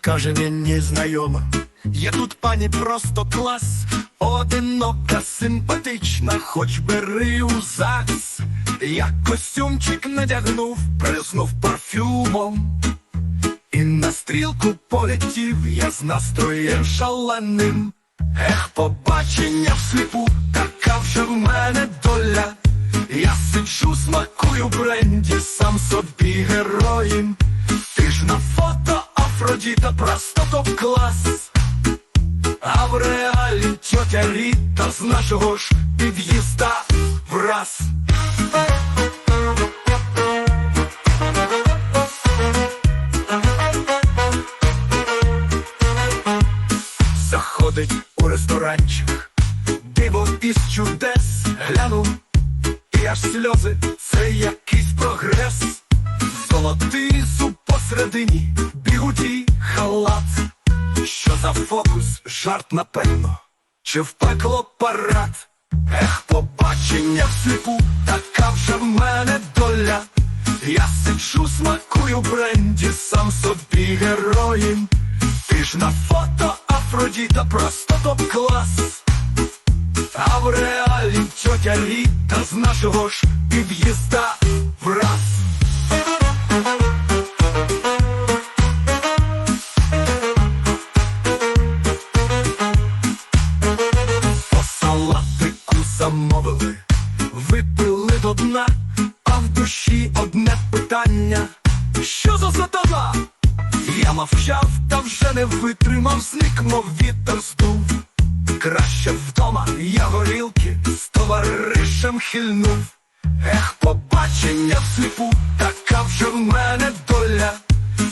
каже він незнайома. Є тут пані просто клас, одинока, симпатична, хоч бери у ЗАГС. Я костюмчик надягнув, признув парфюмом. І на стрілку полетів я з настроєм шаленим. Ех, побачення всліпу, Заходить у ресторанчик, диво із чудес глянув, і аж сльози, це якийсь прогрес. Золотий зуб посередині, бігуді халат. Що за фокус, жарт напевно, чи в пекло парад? Ех, побачення всліпу, така вже в мене доля. Я сиджу, смакую бренді, сам собі героїм. Ти ж на фото Афродіта, просто топ-клас. А в реалі тьотя Ріта з нашого ж під'їзда враз. По салатику замовили, випили до дна, а в душі одне питання. Що за сатана? Я мовчав, та вже не витримав, зник, мов вітер здув. Краще вдома я горілки з товаришем хильнув. Ех, побачення всліпу, така вже в мене доля.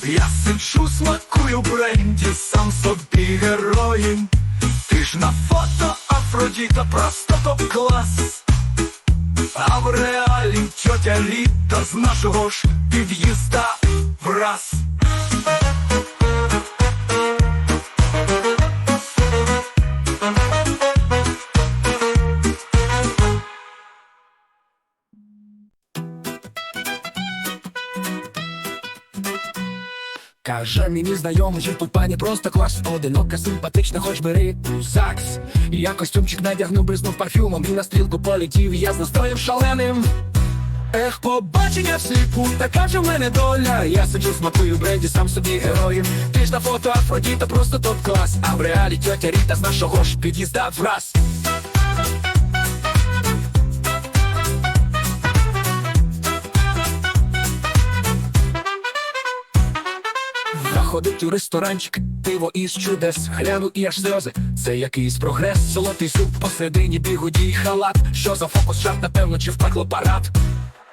Я сиджу, смакую бренді, сам собі героїм. Ти ж на фото Афродіта, просто топ-клас. А в реалі тьотя Ріта з нашого ж під'їзда враз. Каже мені знайомий, що тут пані просто клас. Одинока, симпатична, хоч бери у ЗАГС. І Я костюмчик надягнув, бризнув парфюмом І на стрілку полетів, я з настроєм шаленим. Ех, побачення всліпу, така вже в мене доля. Я сиджу, смакую бренді, сам собі героєм Ти ж на фото Афродіта, просто топ-клас. А в реалі тьотя Ріта з нашого ж під'їзда враз Заходить у ресторанчик, пиво із чудес, гляну і аж сльози. Це якийсь прогрес, золотий суп посередині бігуді халат. Що за фокус, жарт, напевно, чи впекло парад?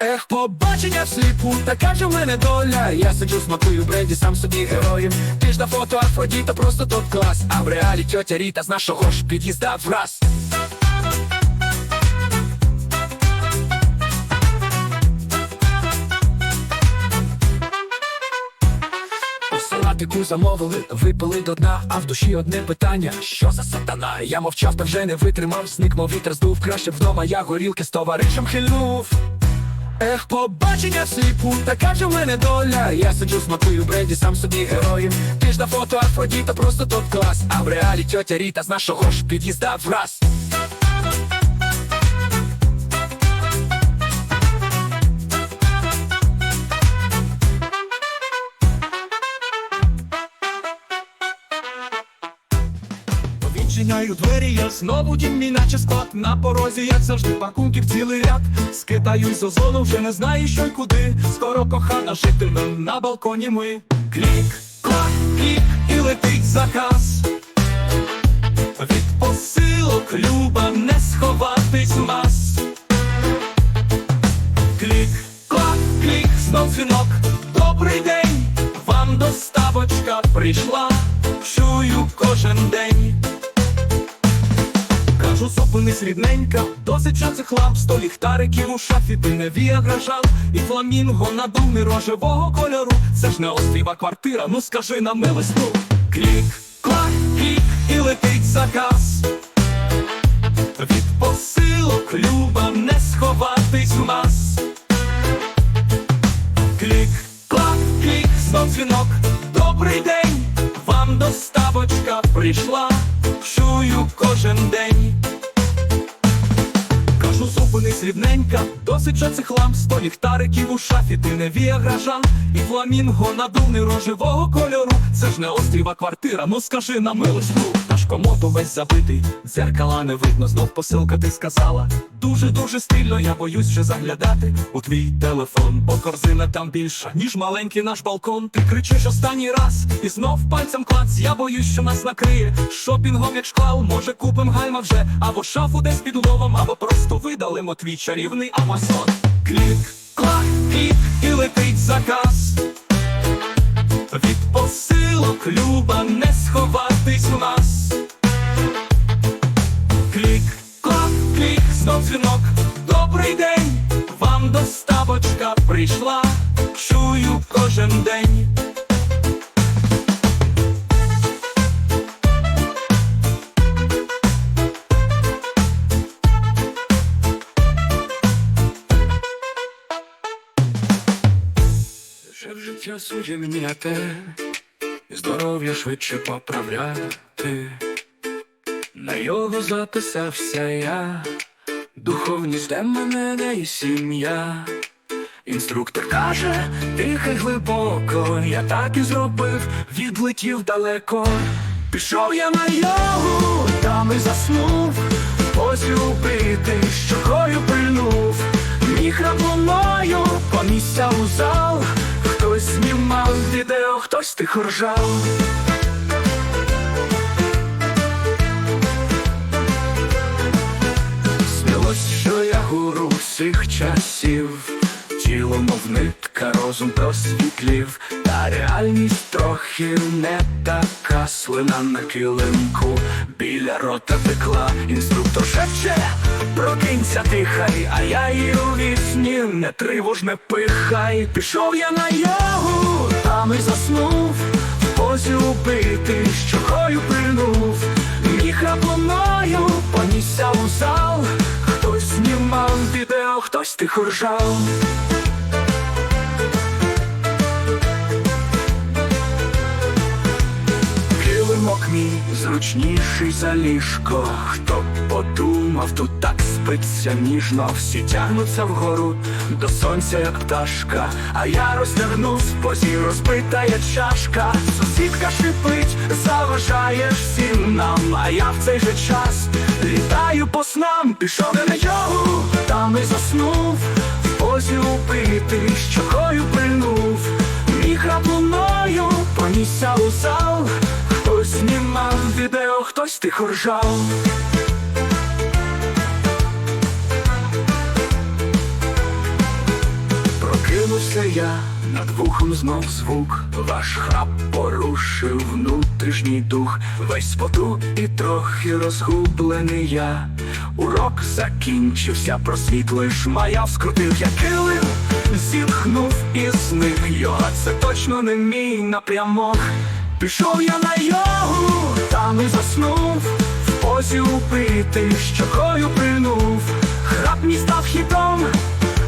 Ех, побачення всліпу, така ж в мене доля. Я сиджу, смакую бренді, сам собі героєм. Ти ж на фото Афродіта, просто топ клас. А в реалі тьотя Ріта з нашого ж під'їзда враз. У замовили, випили до дна, а в душі одне питання: що за сатана? Я мовчав та вже не витримав, зник, мов вітер здув, краще вдома я горілки з товаришем хильнув. Ех, побачення сліпу, така ж в мене доля. Я сиджу, смакую бренді, сам собі героєм. Ти ж на фото Афродіта, просто топ клас. А в реалі тьотя Ріта з нашого ж під'їзда враз. Відчиняю двері, я знову дім мій наче склад. На порозі, як завжди, пакунків цілий ряд. Скитаю з озону, вже не знаю, що й куди. Скоро кохана житиме на балконі ми. Клік, клак, клік, і летить заказ. Від посилок люба не сховатись мас Клік, клак, клік, знов дзвінок. Добрий день, вам доставочка прийшла. Чую кожен день Кажу, зупинись рідненька, досить час хлам Сто ліхтариків у шафі, ти не віагражал. І фламінго на домі рожевого кольору. Це ж не остріва квартира, ну скажи на милосту Клік, клак, клік, і летить заказ. Від посилок люба не сховатись в мас Клік, клак, клік, знов дзвінок. Добрий день, вам собачка прийшла, чую кожен день. Кажу, зупинись рівненька, досить же цих ламп Сто ліхтариків у шафі, ти не віагража. І фламінго надувний рожевого кольору Це ж не остріва квартира, ну скажи на милость ну Наш комод увесь забитий, дзеркала не видно, знов посилка ти сказала. Дуже-дуже стильно, я боюсь вже заглядати У твій телефон, бо корзина там більша, ніж маленький наш балкон. Ти кричиш останній раз, і знов пальцем клац Я боюсь, що нас накриє. Шопінгом як шквал, може купим гальма вже Або шафу десь під ловом, або просто видалимо твій чарівний Амазон Клік, клак, клік, і летить заказ від посилок люба не сховатись у нас. Клік, клак, клік, знов дзвінок. Добрий день, вам доставочка прийшла. Судді і здоров'я швидше поправляти. На його записався я, духовність де мене не і сім'я. Інструктор каже, дихай глибоко, я так і зробив, відлетів далеко. Пішов я на йогу, там і заснув, в позі убитий, щокою пильнув, міг мною понісся у зал, хтось знімав відео, хтось тихо ржав. Снилось, що я гуру всіх часів, тіло, мов нитка, розум просвітлів, та реальність трохи не така слина на килимку, біля рота текла, інструктор шепче, прокинься тихай, а я її у вісні, не тривож, не пихай, пішов я на йогу, там і заснув, в позі убитий, щокою пильнув, міг мною понісся у зал, хтось знімав відео, хтось тихо ржав. Мій зручніший за ліжко. Хто б подумав, тут так спиться ніжно, всі тягнуться вгору до сонця, як пташка. А я розтягнув позі розбита чашка. Сусідка шипить, заважає всім нам. А я в цей же час літаю по снам, пішов я на йогу, там і заснув, в позі убитий, щокою пильнув. Хтось тихо ржав. Прокинувся я, над вухом знов звук, ваш храп порушив внутрішній дух, весь споту і трохи розгублений я. Урок закінчився, просвітлий шмаяв, скрутив я килим, зітхнув і зник йога, це точно не мій напрямок. Пішов я на йогу, там і заснув, в позі убитий, щокою пильнув, храп мій став хітом,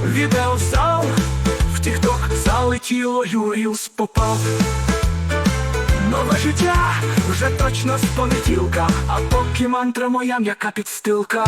відео зал, в тікток залетіло Юрілс попав. Нове життя вже точно з понеділка, а поки мантра моя м'яка підстилка.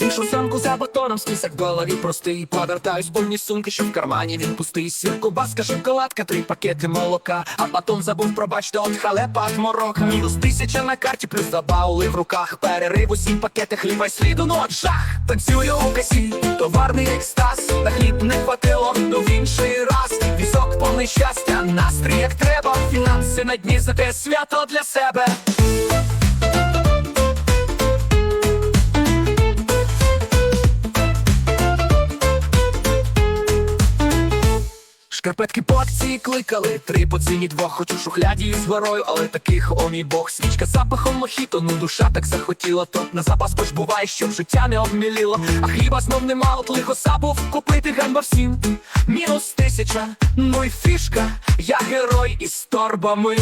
Вішу самку за батоном, список доларів простий. Повертаюсь повні сумки, що в кармані. Він пустий. Сір кубаска, шоколадка, три пакети молока. А батон забув, пробачте, от халепа от морока. Мінус тисяча на карті, плюс забаули в руках. Перерив усі пакети хліба й сліду, ну от жах! Танцюю у касі, товарний екстаз. На хліб не хватило, ну в інший раз. Візок повний щастя, настрій як треба. Фінанси на дні, зате свято для себе Шкарпетки по акції кликали, три по ціні двох, хочу шухляді з горою, але таких, о мій бог, свічка запахом мохіто, ну душа так захотіла, то на запас хоч буває, щоб життя не обміліло, а хліба знов нема, от лихо забув купити ганьба всім. Мінус тисяча, ну й фішка, я герой із торбами.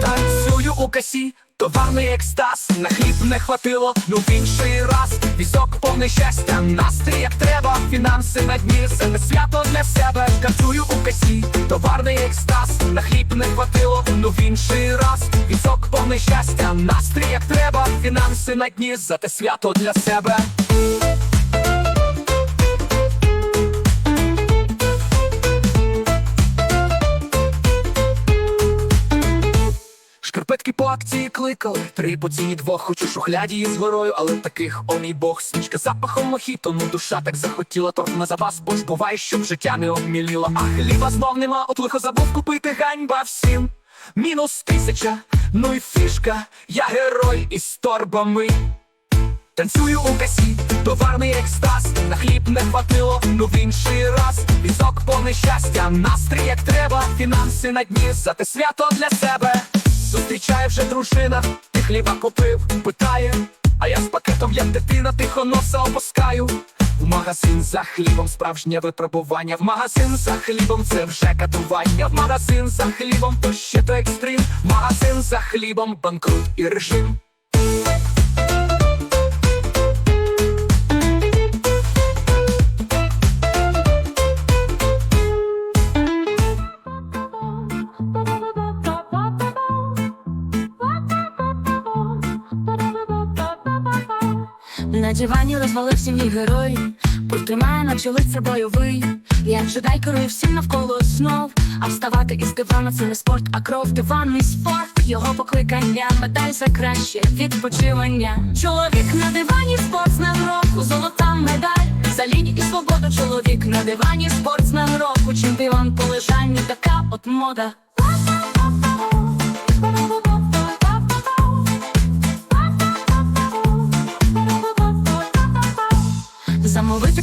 Танцюю у касі, Товарний екстаз, на хліб не хватило, ну в інший раз. Візок повний щастя, настрій як треба, фінанси на дні, це не свято для себе, катую у касі, товарний екстаз, на хліб не хватило, ну в інший раз. Візок повний щастя, настрій як треба, фінанси на дні, за те свято для себе. Шкарпетки по акції кликали, три по ціні двох, хочу шухляді із горою, але таких, о мій бог, свічка запахом мохіто, ну душа так захотіла, торт на запас, бо ж буває, щоб життя не обміліло, а хліба знов нема, от лихо забув купити ганьба всім. Мінус тисяча, ну і фішка, я герой із торбами. Танцюю у касі, товарний екстаз, на хліб не хватило, ну в інший раз Візок повний щастя, настрій як треба, фінанси на дні, за те свято для себе. Вже дружина, ти хліба купив, питає, а я з пакетом, як дитина, тихо носа опускаю. В магазин за хлібом справжнє випробування. В магазин за хлібом це вже катування. В магазин за хлібом то ще то екстрим. В магазин за хлібом банкрут і режим. На дивані розвалився мій герой, Потримає наче лицар бойовий. Я джедай керую всім навколо знов. А вставати із дивана це не спорт, а кров диванний спорт. Його покликання, медаль за краще відпочивання. Чоловік на дивані, спортсмен року, золота медаль. За лінію і свободу чоловік на дивані, спортсмен року. Чемпіон по лежанню, така от мода.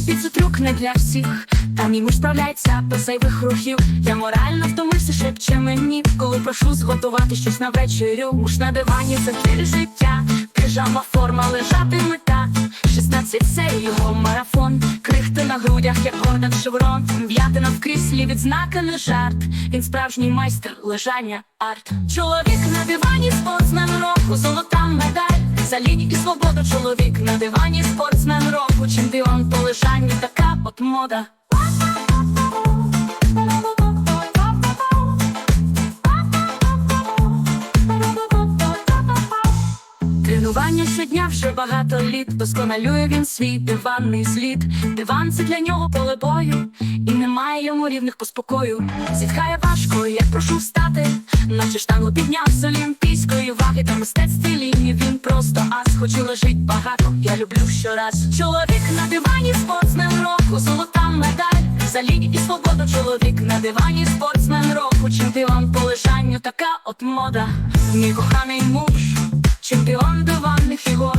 Піцу трюк не для всіх, та мій справляється без зайвих рухів. Я морально втомився, шепче мені, коли прошу зготувати щось на вечерю. Муж на дивані це тіль життя, піжама форма лежати мета. 16 це його марафон, крихти на грудях, як Гордон Шеврон. М'ятина в кріслі відзнака не жарт. Він справжній майстер лежання арт. Чоловік на дивані, спортсмен року, золота медаль. За лінію і свободу чоловік на дивані, спортсмен року, чемпіон по така от мода. Вже багато літ, досконалює він свій диванний зліт. Диван це для нього поле бою, і немає йому рівних по спокою. Зітхає важко, як прошу встати, наче штангу підняв з олімпійської ваги та мистецтві лінії він просто ас, хоч і лежить багато. Я люблю щораз. Чоловік на дивані, спортсмен року, золота медаль. За лінію і свободу чоловік на дивані, спортсмен року, чемпіон по лежанню, така от мода. Мій коханий муж. Чемпіон диванних У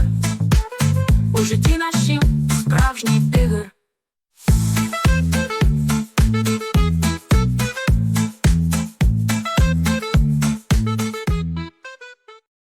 житті нашім справжній тигр